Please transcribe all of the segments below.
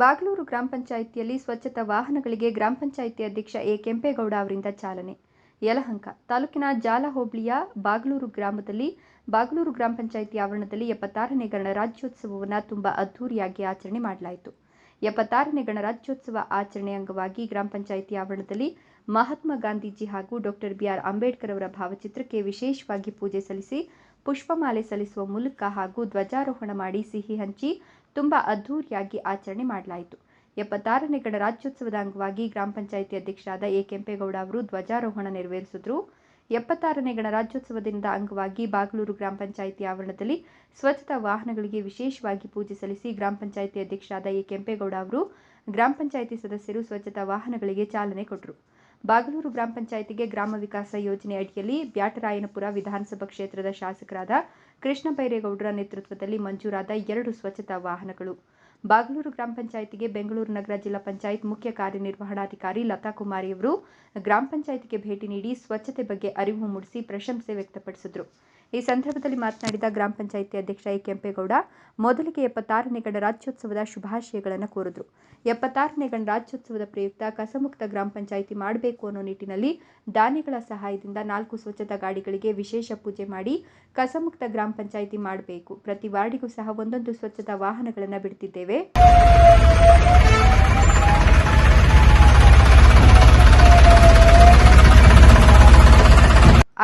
ಬಾಗಲೂರು ಗ್ರಾಮ ಪಂಚಾಯಿತಿಯಲ್ಲಿ ಸ್ವಚ್ಛತಾ ವಾಹನಗಳಿಗೆ ಗ್ರಾಮ ಪಂಚಾಯಿತಿ ಅಧ್ಯಕ್ಷ ಎ ಕೆಂಪೇಗೌಡ ಅವರಿಂದ ಚಾಲನೆ. ಯಲಹಂಕ ತಾಲೂಕಿನ ಜಾಲ ಹೋಬಳಿಯ ಬಾಗಲೂರು ಗ್ರಾಮದಲ್ಲಿ ಬಾಗ್ಲೂರು ಗ್ರಾಮ ಪಂಚಾಯಿತಿ ಆವರಣದಲ್ಲಿ ಎಪ್ಪತ್ತಾರನೇ ಗಣರಾಜ್ಯೋತ್ಸವವನ್ನು ತುಂಬಾ ಅದ್ಧೂರಿಯಾಗಿ ಆಚರಣೆ ಮಾಡಲಾಯಿತು. ಎಪ್ಪತ್ತಾರನೇ ಗಣರಾಜ್ಯೋತ್ಸವ ಆಚರಣೆ ಅಂಗವಾಗಿ ಗ್ರಾಮ ಪಂಚಾಯಿತಿ ಆವರಣದಲ್ಲಿ ಮಹಾತ್ಮ ಗಾಂಧೀಜಿ ಹಾಗೂ ಡಾಕ್ಟರ್ ಬಿಆರ್ ಅಂಬೇಡ್ಕರ್ ಅವರ ಭಾವಚಿತ್ರಕ್ಕೆ ವಿಶೇಷವಾಗಿ ಪೂಜೆ ಸಲ್ಲಿಸಿ ಪುಷ್ಪಮಾಲೆ ಸಲ್ಲಿಸುವ ಮೂಲಕ ಹಾಗೂ ಧ್ವಜಾರೋಹಣ ಮಾಡಿ ಸಿಹಿ ಹಂಚಿ ತುಂಬಾ ಅದ್ಧೂರಿಯಾಗಿ ಆಚರಣೆ ಮಾಡಲಾಯಿತು. ಎಪ್ಪತ್ತಾರನೇ ಗಣರಾಜ್ಯೋತ್ಸವದ ಅಂಗವಾಗಿ ಗ್ರಾಮ ಪಂಚಾಯಿತಿ ಅಧ್ಯಕ್ಷರಾದ ಎ. ಕೆಂಪೇಗೌಡ ಅವರು ಧ್ವಜಾರೋಹಣ ನೆರವೇರಿಸಿದ್ರು. ಎಪ್ಪತ್ತಾರನೇ ಗಣರಾಜ್ಯೋತ್ಸವ ದಿನದ ಅಂಗವಾಗಿ ಬಾಗಲೂರು ಗ್ರಾಮ ಪಂಚಾಯಿತಿ ಆವರಣದಲ್ಲಿ ಸ್ವಚ್ಛತಾ ವಾಹನಗಳಿಗೆ ವಿಶೇಷವಾಗಿ ಪೂಜೆ ಸಲ್ಲಿಸಿ ಗ್ರಾಮ ಪಂಚಾಯಿತಿ ಅಧ್ಯಕ್ಷರಾದ ಎ. ಕೆಂಪೇಗೌಡ ಅವರು ಗ್ರಾಮ ಪಂಚಾಯಿತಿ ಸದಸ್ಯರು ಸ್ವಚ್ಛತಾ ವಾಹನಗಳಿಗೆ ಚಾಲನೆ ಕೊಟ್ಟರು ಬಾಗಲೂರು ಗ್ರಾಮ ಪಂಚಾಯಿತಿಗೆ ಗ್ರಾಮ ವಿಕಾಸ ಯೋಜನೆ ಅಡಿಯಲ್ಲಿ ಬ್ಯಾಟರಾಯನಪುರ ವಿಧಾನಸಭಾ ಕ್ಷೇತ್ರದ ಶಾಸಕರಾದ ಕೃಷ್ಣ ಬೈರೇಗೌಡರ ನೇತೃತ್ವದಲ್ಲಿ ಮಂಜೂರಾದ ಎರಡು ಸ್ವಚ್ಛತಾ ವಾಹನಗಳು. ಬಾಗಲೂರು ಗ್ರಾಮ ಪಂಚಾಯಿತಿಗೆ ಬೆಂಗಳೂರು ನಗರ ಜಿಲ್ಲಾ ಪಂಚಾಯತ್ ಮುಖ್ಯ ಕಾರ್ಯನಿರ್ವಹಣಾಧಿಕಾರಿ ಲತಾ ಕುಮಾರಿ ಅವರು ಗ್ರಾಮ ಪಂಚಾಯಿತಿಗೆ ಭೇಟಿ ನೀಡಿ ಸ್ವಚ್ಛತೆ ಬಗ್ಗೆ ಅರಿವು ಮೂಡಿಸಿ ಪ್ರಶಂಸೆ ವ್ಯಕ್ತಪಡಿಸಿದರು. ಈ ಸಂದರ್ಭದಲ್ಲಿ ಮಾತನಾಡಿದ ಗ್ರಾಮ ಪಂಚಾಯಿತಿ ಅಧ್ಯಕ್ಷ ಎ. ಕೆಂಪೇಗೌಡ, ಮೊದಲಿಗೆ ಎಪ್ಪತ್ತಾರನೇ ಗಣರಾಜ್ಯೋತ್ಸವದ ಶುಭಾಶಯಗಳನ್ನು ಕೋರಿದ್ರು. ಎಪ್ಪತ್ತಾರನೇ ಗಣರಾಜ್ಯೋತ್ಸವದ ಪ್ರಯುಕ್ತ ಕಸಮುಕ್ತ ಗ್ರಾಮ ಪಂಚಾಯಿತಿ ಮಾಡಬೇಕು ಅನ್ನೋ ನಿಟ್ಟಿನಲ್ಲಿ ದಾನಿಗಳ ಸಹಾಯದಿಂದ ನಾಲ್ಕು ಸ್ವಚ್ಛತಾ ಗಾಡಿಗಳಿಗೆ ವಿಶೇಷ ಪೂಜೆ ಮಾಡಿ ಕಸಮುಕ್ತ ಗ್ರಾಮ ಪಂಚಾಯಿತಿ ಮಾಡಬೇಕು. ಪ್ರತಿ ವಾರ್ಡಿಗೂ ಸಹ ಒಂದೊಂದು ಸ್ವಚ್ಛತಾ ವಾಹನಗಳನ್ನು ಬಿಡ್ತಿದ್ದೇವೆ.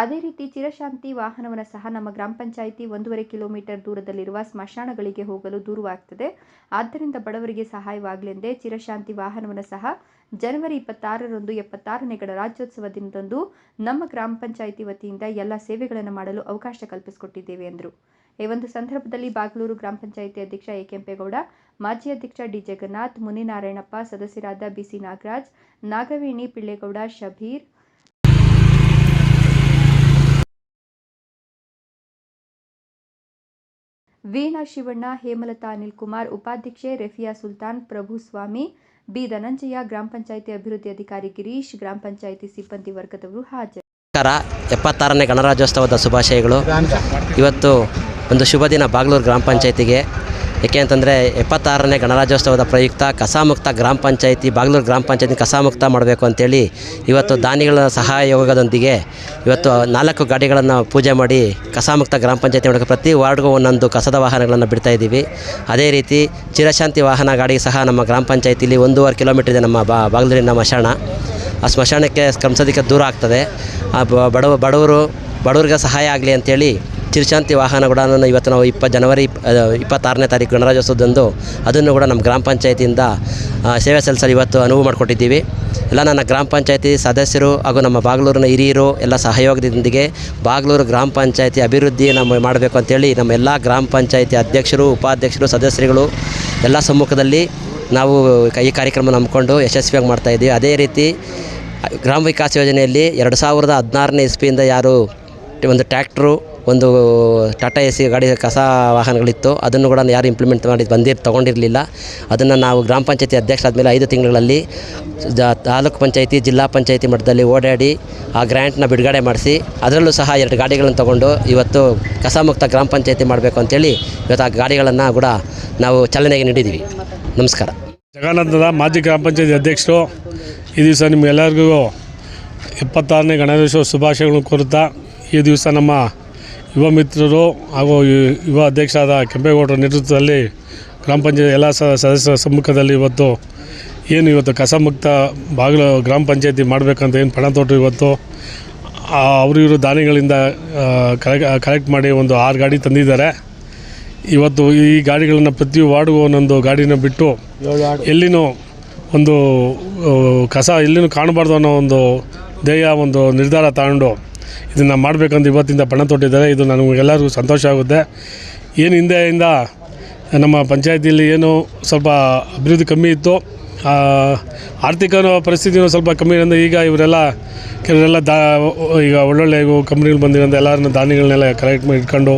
ಅದೇ ರೀತಿ ಚಿರಶಾಂತಿ ವಾಹನವನ್ನು ಸಹ ನಮ್ಮ ಗ್ರಾಮ ಪಂಚಾಯಿತಿ ಒಂದೂವರೆ ಕಿಲೋಮೀಟರ್ ದೂರದಲ್ಲಿರುವ ಸ್ಮಶಾನಗಳಿಗೆ ಹೋಗಲು ದೂರವಾಗ್ತದೆ. ಆದ್ದರಿಂದ ಬಡವರಿಗೆ ಸಹಾಯವಾಗಲೆಂದೇ ಚಿರಶಾಂತಿ ವಾಹನವನ್ನು ಸಹ ಜನವರಿ ಇಪ್ಪತ್ತಾರರಂದು ಎಪ್ಪತ್ತಾರನೇ ಗಣರಾಜ್ಯೋತ್ಸವ ದಿನದಂದು ನಮ್ಮ ಗ್ರಾಮ ಪಂಚಾಯಿತಿ ವತಿಯಿಂದ ಎಲ್ಲ ಸೇವೆಗಳನ್ನು ಮಾಡಲು ಅವಕಾಶ ಕಲ್ಪಿಸಿಕೊಟ್ಟಿದ್ದೇವೆ ಎಂದರು. ಈ ಒಂದು ಸಂದರ್ಭದಲ್ಲಿ ಬಾಗಲೂರು ಗ್ರಾಮ ಪಂಚಾಯಿತಿ ಅಧ್ಯಕ್ಷ ಎ ಕೆಂಪೇಗೌಡ ಮಾಜಿ ಅಧ್ಯಕ್ಷ ಡಿ ಜಗನ್ನಾಥ್, ಮುನಿನಾರಾಯಣಪ್ಪ, ಸದಸ್ಯರಾದ ಬಿಸಿ ನಾಗರಾಜ್, ನಾಗವೇಣಿ ಪಿಳ್ಳೆಗೌಡ, ಶಬೀರ್ ವೀಣಾ ಶಿವಣ್ಣ ಹೇಮಲತಾ ಅನಿಲ್ ಕುಮಾರ್ ಉಪಾಧ್ಯಕ್ಷೆ ರೆಫಿಯಾ ಸುಲ್ತಾನ್ ಪ್ರಭುಸ್ವಾಮಿ ಬಿ ಧನಂಜಯ ಗ್ರಾಮ ಪಂಚಾಯಿತಿ ಅಭಿವೃದ್ಧಿ ಅಧಿಕಾರಿ ಗಿರೀಶ್ ಗ್ರಾಮ ಪಂಚಾಯಿತಿ ಸಿಬ್ಬಂದಿ ವರ್ಗದವರು ಹಾಜರು. ನಮಸ್ಕಾರ. ಎಪ್ಪತ್ತಾರನೇ ಗಣರಾಜ್ಯೋತ್ಸವದ ಶುಭಾಶಯಗಳು. ಇವತ್ತು ಒಂದು ಶುಭ ದಿನ ಬಾಗ್ಲೂರು ಗ್ರಾಮ ಪಂಚಾಯತಿಗೆ. ಏಕೆ ಅಂತಂದರೆ ಎಪ್ಪತ್ತಾರನೇ ಗಣರಾಜ್ಯೋತ್ಸವದ ಪ್ರಯುಕ್ತ ಕಸಾಮುಕ್ತ ಗ್ರಾಮ ಪಂಚಾಯಿತಿ, ಬಾಗ್ಲೂರು ಗ್ರಾಮ ಪಂಚಾಯತಿ ಕಸಾಮುಕ್ತ ಮಾಡಬೇಕು ಅಂತೇಳಿ ಇವತ್ತು ದಾನಿಗಳ ಸಹಯೋಗದೊಂದಿಗೆ ಇವತ್ತು ನಾಲ್ಕು ಗಾಡಿಗಳನ್ನು ಪೂಜೆ ಮಾಡಿ ಕಸಾಮುಕ್ತ ಗ್ರಾಮ ಪಂಚಾಯತಿ ಮಾಡಬೇಕು ಪ್ರತಿ ವಾರ್ಡ್ಗೂ ಒಂದೊಂದು ಕಸದ ವಾಹನಗಳನ್ನು ಬಿಡ್ತಾ ಇದ್ದೀವಿ. ಅದೇ ರೀತಿ ಚಿರಶಾಂತಿ ವಾಹನ ಗಾಡಿ ಸಹ ನಮ್ಮ ಗ್ರಾಮ ಪಂಚಾಯತಿಲಿ ಒಂದೂವರೆ ಕಿಲೋಮೀಟರ್ ಇದೆ ನಮ್ಮ ಬಾಗ್ಲೂರಿನ ಮಶಾಣ ಆ ಸ್ಮಶಾನಕ್ಕೆ ಕ್ರಮಿಸೋದಕ್ಕೆ ದೂರ ಆಗ್ತದೆ. ಆ ಬಡವ ಬಡವರು ಬಡವರಿಗೆ ಸಹಾಯ ಆಗಲಿ ಅಂತೇಳಿ ಚಿರಶಾಂತಿ ವಾಹನ ಕೂಡ ಇವತ್ತು ನಾವು ಇಪ್ಪ ಜನವರಿ ಇಪ್ಪತ್ತಾರನೇ ತಾರೀಕು ಗಣರಾಜ್ಯೋತ್ಸವದಂದು ಅದನ್ನು ಕೂಡ ನಮ್ಮ ಗ್ರಾಮ ಪಂಚಾಯತಿಯಿಂದ ಸೇವೆ ಸಲ್ಲಿಸಲು ಇವತ್ತು ಅನುವು ಮಾಡಿಕೊಟ್ಟಿದ್ದೀವಿ. ಎಲ್ಲ ನನ್ನ ಗ್ರಾಮ ಪಂಚಾಯತಿ ಸದಸ್ಯರು ಹಾಗೂ ನಮ್ಮ ಬಾಗ್ಲೂರಿನ ಹಿರಿಯರು ಎಲ್ಲ ಸಹಯೋಗದೊಂದಿಗೆ ಬಾಗ್ಲೂರು ಗ್ರಾಮ ಪಂಚಾಯತಿ ಅಭಿವೃದ್ಧಿ ನಮ್ಮ ಮಾಡಬೇಕು ಅಂತೇಳಿ ನಮ್ಮ ಎಲ್ಲ ಗ್ರಾಮ ಪಂಚಾಯತಿ ಅಧ್ಯಕ್ಷರು, ಉಪಾಧ್ಯಕ್ಷರು, ಸದಸ್ಯರುಗಳು ಎಲ್ಲ ಸಮ್ಮುಖದಲ್ಲಿ ನಾವು ಈ ಕಾರ್ಯಕ್ರಮ ನಂಬಿಕೊಂಡು ಯಶಸ್ವಿಯಾಗಿ ಮಾಡ್ತಾಯಿದ್ದೀವಿ ಅದೇ ರೀತಿ ಗ್ರಾಮ ವಿಕಾಸ ಯೋಜನೆಯಲ್ಲಿ ಎರಡು ಸಾವಿರದ ಹದಿನಾರನೇ ಇಸ್ವಿಯಿಂದ ಯಾರು ಒಂದು ಟ್ಯಾಕ್ಟ್ರು ಒಂದು ಟಾಟಾ ಎ ಸಿ ಗಾಡಿ ಕಸ ವಾಹನಗಳಿತ್ತು. ಅದನ್ನು ಕೂಡ ಯಾರು ಇಂಪ್ಲಿಮೆಂಟ್ ಮಾಡಿ ಬಂದಿರ್ ತೊಗೊಂಡಿರಲಿಲ್ಲ. ಅದನ್ನು ನಾವು ಗ್ರಾಮ ಪಂಚಾಯತಿ ಅಧ್ಯಕ್ಷರಾದ ಐದು ತಿಂಗಳಲ್ಲಿ ಜ, ತಾಲೂಕು ಪಂಚಾಯತಿ, ಜಿಲ್ಲಾ ಪಂಚಾಯತಿ ಮಟ್ಟದಲ್ಲಿ ಓಡಾಡಿ ಆ ಗ್ರ್ಯಾಂಟ್ನ ಬಿಡುಗಡೆ ಮಾಡಿಸಿ, ಅದರಲ್ಲೂ ಸಹ ಎರಡು ಗಾಡಿಗಳನ್ನು ತೊಗೊಂಡು ಇವತ್ತು ಕಸಮುಕ್ತ ಗ್ರಾಮ ಪಂಚಾಯತಿ ಮಾಡಬೇಕು ಅಂತೇಳಿ ಇವತ್ತು ಆ ಗಾಡಿಗಳನ್ನು ಕೂಡ ನಾವು ಚಾಲನೆಗೆ ನೀಡಿದ್ದೀವಿ ನಮಸ್ಕಾರ. ಜಗಾನಂದದ ಮಾಜಿ ಗ್ರಾಮ ಪಂಚಾಯತಿ ಅಧ್ಯಕ್ಷರು, ಈ ದಿವಸ ನಿಮ್ಗೆಲ್ಲರಿಗೂ ಎಪ್ಪತ್ತಾರನೇ ಗಣೇಶೋತ್ಸವ ಶುಭಾಶಯಗಳನ್ನು ಕೋರುತ್ತಾ, ಈ ದಿವಸ ನಮ್ಮ ಯುವ ಮಿತ್ರರು ಹಾಗೂ ಯುವ ಅಧ್ಯಕ್ಷರಾದ ಕೆಂಪೇಗೌಡರ ನೇತೃತ್ವದಲ್ಲಿ ಗ್ರಾಮ ಪಂಚಾಯತ್ ಎಲ್ಲ ಸದಸ್ಯರ ಸಮ್ಮುಖದಲ್ಲಿ ಇವತ್ತು ಏನು ಇವತ್ತು ಕಸಮುಕ್ತ ಬಾಗಿಲು ಗ್ರಾಮ ಪಂಚಾಯತಿ ಮಾಡಬೇಕಂತ ಏನು ಪಣ ತೊಟ್ಟರು ಇವತ್ತು ಅವರು ಇವರು ದಾನಿಗಳಿಂದ ಕಲೆಕ್ಟ್ ಮಾಡಿ ಒಂದು ಆರು ಗಾಡಿ ತಂದಿದ್ದಾರೆ. ಇವತ್ತು ಈ ಗಾಡಿಗಳನ್ನು ಪ್ರತಿ ವಾರ್ಡ್ಗೂ ಒಂದೊಂದು ಗಾಡಿನ ಬಿಟ್ಟು ಎಲ್ಲಿನೂ ಒಂದು ಕಸ ಎಲ್ಲಿನೂ ಕಾಣಬಾರ್ದು ಅನ್ನೋ ಒಂದು ಧ್ಯೇಯ ಒಂದು ನಿರ್ಧಾರ ತಗೊಂಡು ಇದನ್ನು ಮಾಡಬೇಕಂತ ಇವತ್ತಿಂದ ಪಣ ತೊಟ್ಟಿದ್ದಾರೆ. ಇದು ನಮಗೆಲ್ಲರಿಗೂ ಸಂತೋಷ ಆಗುತ್ತೆ. ಏನು ಹಿಂದೆಯಿಂದ ನಮ್ಮ ಪಂಚಾಯತಿಯಲ್ಲಿ ಏನು ಸ್ವಲ್ಪ ಅಭಿವೃದ್ಧಿ ಕಮ್ಮಿ ಇತ್ತು. ಆರ್ಥಿಕ ಪರಿಸ್ಥಿತಿನೂ ಸ್ವಲ್ಪ ಕಮ್ಮಿ ಇರೋದ್ರಿಂದ ಈಗ ಇವರೆಲ್ಲ ಕೆಲವರೆಲ್ಲ ದಾ, ಈಗ ಒಳ್ಳೊಳ್ಳೆ ಕಂಪ್ನಿಗಳು ಬಂದಿರೋಂಥ ಎಲ್ಲರನ್ನ ದಾನಿಗಳನ್ನೆಲ್ಲ ಕಲೆಕ್ಟ್ ಮಾಡಿ ಇಟ್ಕೊಂಡು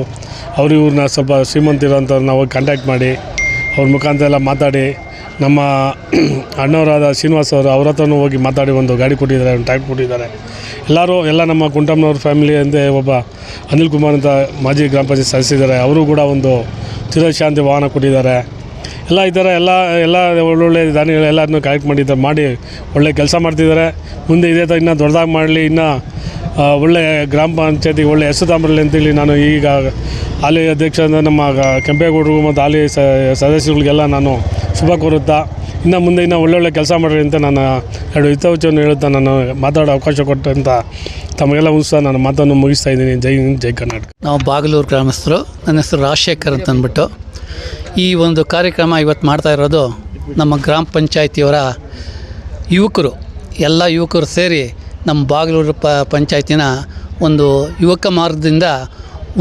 ಅವ್ರು ಇವ್ರನ್ನ ಸ್ವಲ್ಪ ಶ್ರೀಮಂತಿರೋಂಥವ್ರನ್ನ ಹೋಗಿ ಕಾಂಟ್ಯಾಕ್ಟ್ ಮಾಡಿ ಅವ್ರ ಮುಖಾಂತರ ಎಲ್ಲ ಮಾತಾಡಿ ನಮ್ಮ ಅಣ್ಣವರಾದ ಶ್ರೀನಿವಾಸ್ ಅವರು ಅವ್ರ ಹತ್ರನೂ ಹೋಗಿ ಮಾತಾಡಿ ಒಂದು ಗಾಡಿ ಕೊಟ್ಟಿದ್ದಾರೆ, ಒಂದು ಟ್ಯಾಕ್ಟ್ ಕೊಟ್ಟಿದ್ದಾರೆ. ಎಲ್ಲರೂ, ಎಲ್ಲ ನಮ್ಮ ಕುಂಟಮ್ಮನವ್ರ ಫ್ಯಾಮಿಲಿ ಅಂದೇ ಒಬ್ಬ ಅನಿಲ್ ಕುಮಾರ್ ಅಂತ ಮಾಜಿ ಗ್ರಾಮ ಪಂಚಾಯತ್ ಸದಸ್ಯರಿದ್ದಾರೆ. ಅವರು ಕೂಡ ಒಂದು ಚಿರಶಾಂತಿ ವಾಹನ ಕೊಟ್ಟಿದ್ದಾರೆ. ಎಲ್ಲ ಈ ಥರ ಎಲ್ಲ ಎಲ್ಲ ಒಳ್ಳೊಳ್ಳೆ ದಾನಿಗಳು ಎಲ್ಲರನ್ನೂ ಕಲೆಕ್ಟ್ ಮಾಡಿದ್ದಾರೆ ಮಾಡಿ ಒಳ್ಳೆ ಕೆಲಸ ಮಾಡ್ತಿದ್ದಾರೆ. ಮುಂದೆ ಇದೇ ಥರ ಇನ್ನೂ ದೊಡ್ಡದಾಗಿ ಮಾಡಲಿ, ಇನ್ನೂ ಒಳ್ಳೆ ಗ್ರಾಮ ಪಂಚಾಯತಿಗೆ ಒಳ್ಳೆ ಹೆಸರು ತಾಂಬರಲಿ ಅಂತೇಳಿ ನಾನು ಈಗ ಹಾಲಿ ಅಧ್ಯಕ್ಷ ನಮ್ಮ ಕೆಂಪೇಗೌಡರು ಮತ್ತು ಹಾಲಿ ಸದಸ್ಯರುಗಳಿಗೆಲ್ಲ ನಾನು ಶುಭ ಕೋರುತ್ತಾ. ಇನ್ನು ಮುಂದೆ ಇನ್ನೂ ಒಳ್ಳೊಳ್ಳೆ ಕೆಲಸ ಮಾಡಿರಿ ಅಂತ ನಾನು ಎರಡು ಹಿತವಚವನ್ನು ಹೇಳುತ್ತಾ ನಾನು ಮಾತಾಡೋ ಅವಕಾಶ ಕೊಟ್ಟಂತ ತಮಗೆಲ್ಲ ಉತ್ಸಾಹ ನಾನು ಮಾತನ್ನು ಮುಗಿಸ್ತಾ ಇದ್ದೀನಿ. ಜೈ ಜೈ ಕರ್ನಾಟಕ. ನಾವು ಬಾಗಲೂರು ಗ್ರಾಮಸ್ಥರು, ನನ್ನ ಹೆಸರು ರಾಜಶೇಖರ್ ಅಂತ ಅಂದ್ಬಿಟ್ಟು ಈ ಒಂದು ಕಾರ್ಯಕ್ರಮ ಇವತ್ತು ಮಾಡ್ತಾ ಇರೋದು ನಮ್ಮ ಗ್ರಾಮ ಪಂಚಾಯತಿಯವರ ಯುವಕರು, ಎಲ್ಲ ಯುವಕರು ಸೇರಿ ನಮ್ಮ ಬಾಗಲೂರು ಪಂಚಾಯತಿನ ಒಂದು ಯುವಕ ಮಾರ್ಗದಿಂದ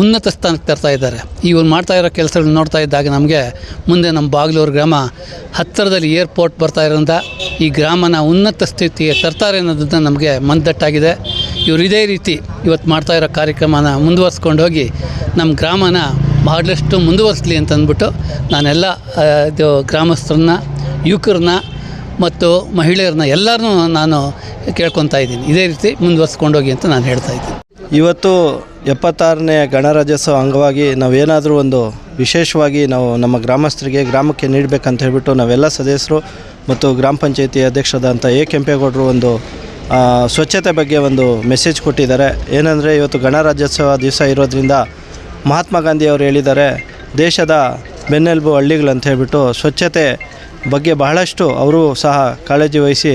ಉನ್ನತ ಸ್ಥಾನಕ್ಕೆ ತರ್ತಾ ಇದ್ದಾರೆ. ಇವ್ರು ಮಾಡ್ತಾ ಇರೋ ಕೆಲಸಗಳನ್ನ ನೋಡ್ತಾ ಇದ್ದಾಗ ನಮಗೆ ಮುಂದೆ ನಮ್ಮ ಬಾಗ್ಲೂರು ಗ್ರಾಮ ಹತ್ತಿರದಲ್ಲಿ ಏರ್ಪೋರ್ಟ್ ಬರ್ತಾ ಇರೋದ್ರಿಂದ ಈ ಗ್ರಾಮನ ಉನ್ನತ ಸ್ಥಿತಿಗೆ ತರ್ತಾರೆ ಅನ್ನೋದನ್ನ ನಮಗೆ ಮಂದಟ್ಟಾಗಿದೆ ಇವರು ಇದೇ ರೀತಿ ಇವತ್ತು ಮಾಡ್ತಾ ಇರೋ ಕಾರ್ಯಕ್ರಮನ ಮುಂದುವರ್ಸ್ಕೊಂಡು ಹೋಗಿ ನಮ್ಮ ಗ್ರಾಮನ ಬಹಳಷ್ಟು ಮುಂದುವರಿಸಲಿ ಅಂತ ಅಂದ್ಬಿಟ್ಟು ನಾನೆಲ್ಲ ಇದು ಗ್ರಾಮಸ್ಥರನ್ನ, ಯುವಕರನ್ನ ಮತ್ತು ಮಹಿಳೆಯರನ್ನ ಎಲ್ಲರನ್ನೂ ನಾನು ಕೇಳ್ಕೊತಾ ಇದ್ದೀನಿ. ಇದೇ ರೀತಿ ಮುಂದುವರ್ಸ್ಕೊಂಡೋಗಿ ಅಂತ ನಾನು ಹೇಳ್ತಾ ಇದ್ದೀನಿ. ಇವತ್ತು ಎಪ್ಪತ್ತಾರನೇ ಗಣರಾಜ್ಯೋತ್ಸವ ಅಂಗವಾಗಿ ನಾವೇನಾದರೂ ಒಂದು ವಿಶೇಷವಾಗಿ ನಾವು ನಮ್ಮ ಗ್ರಾಮಸ್ಥರಿಗೆ ಗ್ರಾಮಕ್ಕೆ ನೀಡಬೇಕಂತ ಹೇಳಿಬಿಟ್ಟು ನಾವೆಲ್ಲ ಸದಸ್ಯರು ಮತ್ತು ಗ್ರಾಮ ಪಂಚಾಯಿತಿ ಅಧ್ಯಕ್ಷರಾದಂಥ ಎ ಕೆಂಪೇಗೌಡರು ಒಂದು ಸ್ವಚ್ಛತೆ ಬಗ್ಗೆ ಒಂದು ಮೆಸೇಜ್ ಕೊಟ್ಟಿದ್ದಾರೆ. ಏನಂದರೆ ಇವತ್ತು ಗಣರಾಜ್ಯೋತ್ಸವ ದಿವಸ ಇರೋದ್ರಿಂದ ಮಹಾತ್ಮ ಗಾಂಧಿ ಅವರು ಹೇಳಿದ್ದಾರೆ, ದೇಶದ ಬೆನ್ನೆಲುಬು ಹಳ್ಳಿಗಳಂತ ಹೇಳ್ಬಿಟ್ಟು ಸ್ವಚ್ಛತೆ ಬಗ್ಗೆ ಬಹಳಷ್ಟು ಅವರು ಸಹ ಕಾಳಜಿ ವಹಿಸಿ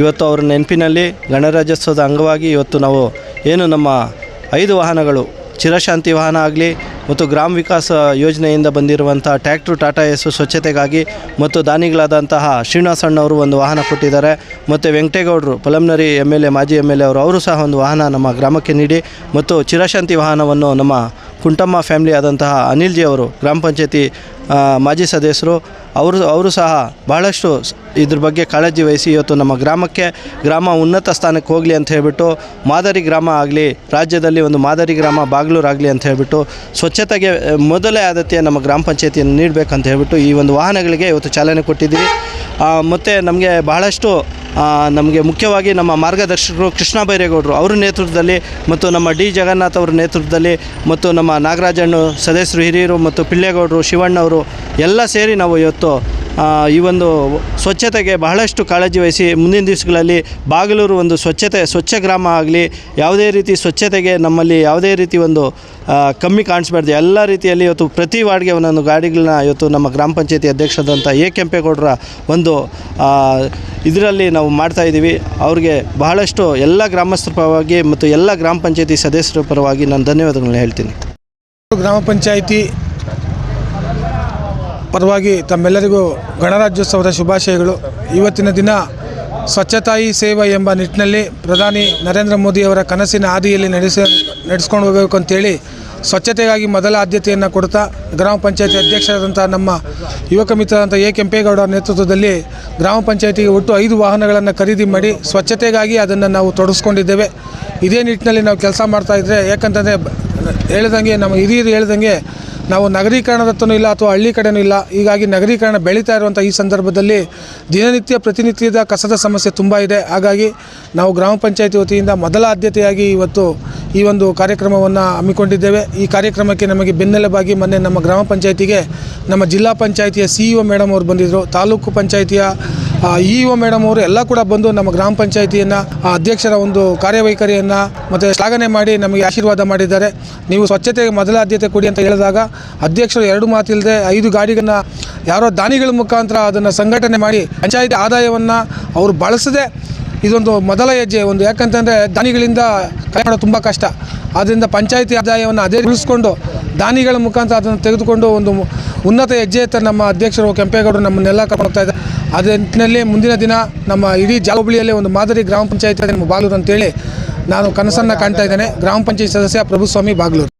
ಇವತ್ತು ಅವರ ನೆನಪಿನಲ್ಲಿ ಗಣರಾಜ್ಯೋತ್ಸವದ ಅಂಗವಾಗಿ ಇವತ್ತು ನಾವು ಏನು ನಮ್ಮ ಐದು ವಾಹನಗಳು, ಚಿರಶಾಂತಿ ವಾಹನ ಆಗಲಿ ಮತ್ತು ಗ್ರಾಮ ವಿಕಾಸ ಯೋಜನೆಯಿಂದ ಬಂದಿರುವಂಥ ಟ್ಯಾಕ್ಟ್ರು ಟಾಟಾ ಎಸ್ ಸ್ವಚ್ಛತೆಗಾಗಿ ಮತ್ತು ದಾನಿಗಳಾದಂತಹ ಅವರು ಒಂದು ವಾಹನ ಕೊಟ್ಟಿದ್ದಾರೆ. ಮತ್ತು ವೆಂಕಟೇಗೌಡರು, ಪಲಮ್ನರಿ ಎಂ ಎಲ್ ಎ, ಮಾಜಿ ಎಂ ಎಲ್ ಎ ಅವರು ಅವರು ಸಹ ಒಂದು ವಾಹನ ನಮ್ಮ ಗ್ರಾಮಕ್ಕೆ ನೀಡಿ ಮತ್ತು ಚಿರಶಾಂತಿ ವಾಹನವನ್ನು ನಮ್ಮ ಕುಂಟಮ್ಮ ಫ್ಯಾಮಿಲಿ ಆದಂತಹ ಅನಿಲ್ ಜಿ ಅವರು, ಗ್ರಾಮ ಪಂಚಾಯತಿ ಮಾಜಿ ಸದಸ್ಯರು, ಅವರು ಅವರು ಸಹ ಬಹಳಷ್ಟು ಇದ್ರ ಬಗ್ಗೆ ಕಾಳಜಿ ವಹಿಸಿ ಇವತ್ತು ನಮ್ಮ ಗ್ರಾಮಕ್ಕೆ ಗ್ರಾಮ ಉನ್ನತ ಸ್ಥಾನಕ್ಕೆ ಹೋಗಲಿ ಅಂತ ಹೇಳಿಬಿಟ್ಟು, ಮಾದರಿ ಗ್ರಾಮ ಆಗಲಿ, ರಾಜ್ಯದಲ್ಲಿ ಒಂದು ಮಾದರಿ ಗ್ರಾಮ ಬಾಗ್ಲೂರಾಗಲಿ ಅಂತ ಹೇಳಿಬಿಟ್ಟು, ಸ್ವಚ್ಛತೆಗೆ ಮೊದಲೇ ಆದ್ಯತೆ ನಮ್ಮ ಗ್ರಾಮ ಪಂಚಾಯತಿಯನ್ನು ನೀಡಬೇಕಂತ ಹೇಳಿಬಿಟ್ಟು ಈ ಒಂದು ವಾಹನಗಳಿಗೆ ಇವತ್ತು ಚಾಲನೆ ಕೊಟ್ಟಿದ್ದೀವಿ ಮತ್ತು ನಮಗೆ ಬಹಳಷ್ಟು ನಮಗೆ ಮುಖ್ಯವಾಗಿ ನಮ್ಮ ಮಾರ್ಗದರ್ಶಕರು ಕೃಷ್ಣ ಬೈರೇಗೌಡರು ಅವರ ನೇತೃತ್ವದಲ್ಲಿ ಮತ್ತು ನಮ್ಮ ಡಿ. ಜಗನ್ನಾಥ್ ಅವರ ನೇತೃತ್ವದಲ್ಲಿ ಮತ್ತು ನಮ್ಮ ನಾಗರಾಜಣ್ಣು ಸದಸ್ಯರು, ಹಿರಿಯರು ಮತ್ತು ಪಿಳ್ಳೇಗೌಡರು, ಶಿವಣ್ಣವರು ಎಲ್ಲ ಸೇರಿ ನಾವು ಇವತ್ತು ಈ ಒಂದು ಸ್ವಚ್ಛತೆಗೆ ಬಹಳಷ್ಟು ಕಾಳಜಿ ವಹಿಸಿ ಮುಂದಿನ ದಿವಸಗಳಲ್ಲಿ ಬಾಗಲೂರು ಒಂದು ಸ್ವಚ್ಛತೆ, ಸ್ವಚ್ಛ ಗ್ರಾಮ ಆಗಲಿ, ಯಾವುದೇ ರೀತಿ ಸ್ವಚ್ಛತೆಗೆ ನಮ್ಮಲ್ಲಿ ಯಾವುದೇ ರೀತಿ ಒಂದು ಕಮ್ಮಿ ಕಾಣಿಸ್ಬಾರ್ದು. ಎಲ್ಲ ರೀತಿಯಲ್ಲಿ ಇವತ್ತು ಪ್ರತಿ ವಾರ್ಡ್ಗೆ ಒಂದೊಂದು ಗಾಡಿಗಳನ್ನ ಇವತ್ತು ನಮ್ಮ ಗ್ರಾಮ ಪಂಚಾಯತಿ ಅಧ್ಯಕ್ಷರಾದಂಥ ಎ. ಕೆಂಪೇಗೌಡರ ಒಂದು ಇದರಲ್ಲಿ ನಾವು ಮಾಡ್ತಾ ಇದ್ದೀವಿ. ಅವ್ರಿಗೆ ಬಹಳಷ್ಟು ಎಲ್ಲ ಗ್ರಾಮಸ್ಥರ ಪರವಾಗಿ ಮತ್ತು ಎಲ್ಲ ಗ್ರಾಮ ಪಂಚಾಯತಿ ಸದಸ್ಯರ ಪರವಾಗಿ ನಾನು ಧನ್ಯವಾದಗಳನ್ನ ಹೇಳ್ತೀನಿ. ಗ್ರಾಮ ಪಂಚಾಯಿತಿ ಪರವಾಗಿ ತಮ್ಮೆಲ್ಲರಿಗೂ ಗಣರಾಜ್ಯೋತ್ಸವದ ಶುಭಾಶಯಗಳು. ಇವತ್ತಿನ ದಿನ ಸ್ವಚ್ಛತಾಯಿ ಸೇವೆ ಎಂಬ ನಿಟ್ಟಿನಲ್ಲಿ ಪ್ರಧಾನಿ ನರೇಂದ್ರ ಮೋದಿಯವರ ಕನಸಿನ ಹಾದಿಯಲ್ಲಿ ನಡೆಸ ನಡೆಸ್ಕೊಂಡು ಹೋಗಬೇಕು ಅಂತೇಳಿ ಸ್ವಚ್ಛತೆಗಾಗಿ ಮೊದಲ ಆದ್ಯತೆಯನ್ನು ಕೊಡ್ತಾ ಗ್ರಾಮ ಪಂಚಾಯತಿ ಅಧ್ಯಕ್ಷರಾದಂಥ ನಮ್ಮ ಯುವಕ ಮಿತ್ರರಾದಂಥ ಎ. ಕೆಂಪೇಗೌಡ ನೇತೃತ್ವದಲ್ಲಿ ಗ್ರಾಮ ಪಂಚಾಯತಿಗೆ ಒಟ್ಟು ಐದು ವಾಹನಗಳನ್ನು ಖರೀದಿ ಮಾಡಿ ಸ್ವಚ್ಛತೆಗಾಗಿ ಅದನ್ನು ನಾವು ತೊಡಗಿಸ್ಕೊಂಡಿದ್ದೇವೆ ಇದೇ ನಿಟ್ಟಿನಲ್ಲಿ ನಾವು ಕೆಲಸ ಮಾಡ್ತಾ ಇದ್ದರೆ ಯಾಕಂತಂದರೆ ಹೇಳ್ದಂಗೆ ನಮ್ಮ ಹಿರಿಯರು ಹೇಳ್ದಂಗೆ ನಾವು ನಗರೀಕರಣದತ್ತೂ ಇಲ್ಲ ಅಥವಾ ಹಳ್ಳಿ ಕಡೆಯೂ ಇಲ್ಲ. ಹೀಗಾಗಿ ನಗರೀಕರಣ ಬೆಳೀತಾ ಇರುವಂಥ ಈ ಸಂದರ್ಭದಲ್ಲಿ ದಿನನಿತ್ಯ ಪ್ರತಿನಿತ್ಯದ ಕಸದ ಸಮಸ್ಯೆ ತುಂಬ ಇದೆ. ಹಾಗಾಗಿ ನಾವು ಗ್ರಾಮ ಪಂಚಾಯತಿ ವತಿಯಿಂದ ಮೊದಲ ಆದ್ಯತೆಯಾಗಿ ಇವತ್ತು ಈ ಒಂದು ಕಾರ್ಯಕ್ರಮವನ್ನು ಹಮ್ಮಿಕೊಂಡಿದ್ದೇವೆ. ಈ ಕಾರ್ಯಕ್ರಮಕ್ಕೆ ನಮಗೆ ಬೆನ್ನೆಲುಬಾಗಿ ಮೊನ್ನೆ ನಮ್ಮ ಗ್ರಾಮ ಪಂಚಾಯತಿಗೆ ನಮ್ಮ ಜಿಲ್ಲಾ ಪಂಚಾಯತಿಯ ಸಿ ಇ ಮೇಡಮ್ ಅವರು ಬಂದಿದ್ದರು ತಾಲೂಕು ಪಂಚಾಯತಿಯ ಇ ಒ ಮೇಡಮ್ ಅವರು ಎಲ್ಲ ಕೂಡ ಬಂದು ನಮ್ಮ ಗ್ರಾಮ ಪಂಚಾಯಿತಿಯನ್ನ ಅಧ್ಯಕ್ಷರ ಒಂದು ಕಾರ್ಯವೈಖರಿಯನ್ನು ಮತ್ತು ಶ್ಲಾಘನೆ ಮಾಡಿ ನಮಗೆ ಆಶೀರ್ವಾದ ಮಾಡಿದ್ದಾರೆ. ನೀವು ಸ್ವಚ್ಛತೆಗೆ ಮೊದಲ ಆದ್ಯತೆ ಕೊಡಿ ಅಂತ ಹೇಳಿದಾಗ ಅಧ್ಯಕ್ಷರು ಎರಡು ಮಾತಿಲ್ಲದೆ ಐದು ಗಾಡಿಗಳನ್ನ ಯಾರೋ ದಾನಿಗಳ ಮುಖಾಂತರ ಅದನ್ನು ಸಂಘಟನೆ ಮಾಡಿ ಪಂಚಾಯಿತಿ ಆದಾಯವನ್ನು ಅವರು ಬಳಸದೆ ಇದೊಂದು ಮೊದಲ ಹೆಜ್ಜೆ ಒಂದು. ಯಾಕಂತಂದರೆ ದಾನಿಗಳಿಂದ ಕೈ ಮಾಡೋದು ತುಂಬ ಕಷ್ಟ. ಆದ್ದರಿಂದ ಪಂಚಾಯಿತಿ ಆದಾಯವನ್ನು ಅದೇ ಉಳಿಸ್ಕೊಂಡು ದಾನಿಗಳ ಮುಖಾಂತರ ಅದನ್ನು ತೆಗೆದುಕೊಂಡು ಒಂದು ಉನ್ನತ ಹೆಜ್ಜೆ ಎತ್ತ ನಮ್ಮ ಅಧ್ಯಕ್ಷರು ಕೆಂಪೇಗೌಡರು ನಮ್ಮನ್ನೆಲ್ಲ ಕರ್ಕೊಂಡು ಇದ್ದಾರೆ. ಅದೇ ನಿಟ್ಟಿನಲ್ಲಿ ಮುಂದಿನ ದಿನ ನಮ್ಮ ಇಡೀ ಜಾಲಬಳಿಯಲ್ಲಿ ಒಂದು ಮಾದರಿ ಗ್ರಾಮ ಪಂಚಾಯತ್ ನಮ್ಮ ಬಾಗ್ಲೂರು ಅಂತೇಳಿ ನಾನು ಕನಸನ್ನು ಕಾಣ್ತಾ ಇದ್ದೇನೆ. ಗ್ರಾಮ ಪಂಚಾಯತ್ ಸದಸ್ಯ ಪ್ರಭುಸ್ವಾಮಿ ಬಾಗ್ಲೂರು.